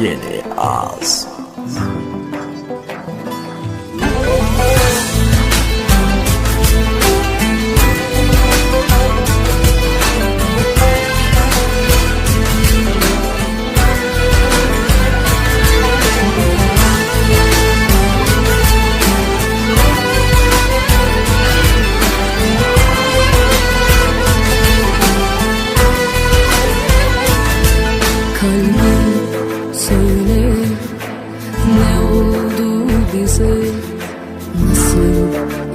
Yeni ağız.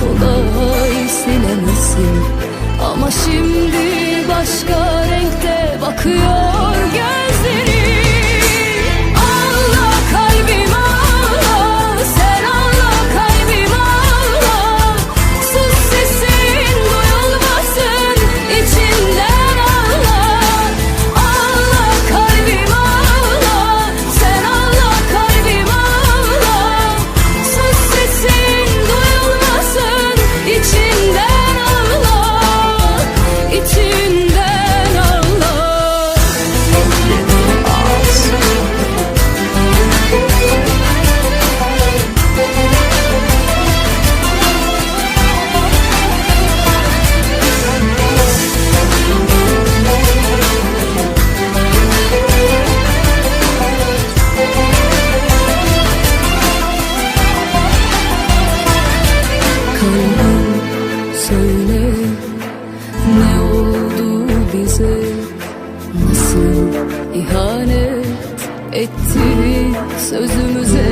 kolay silemezsin Ama şimdi başka renkte bakıyor Söyle ne oldu bize? Nasıl ihanet etti sözümüze?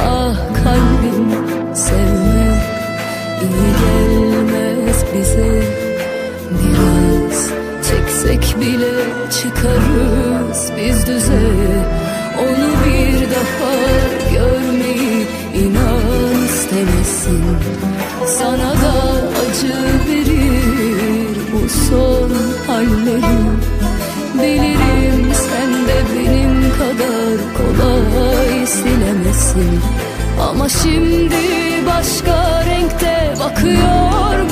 Ah kalbim sevme bize. Biraz çeksek bile çıkarız biz düze Sana da acı verir bu son hallerim. Bilirim sen de benim kadar kolay silemezsin Ama şimdi başka renkte bakıyor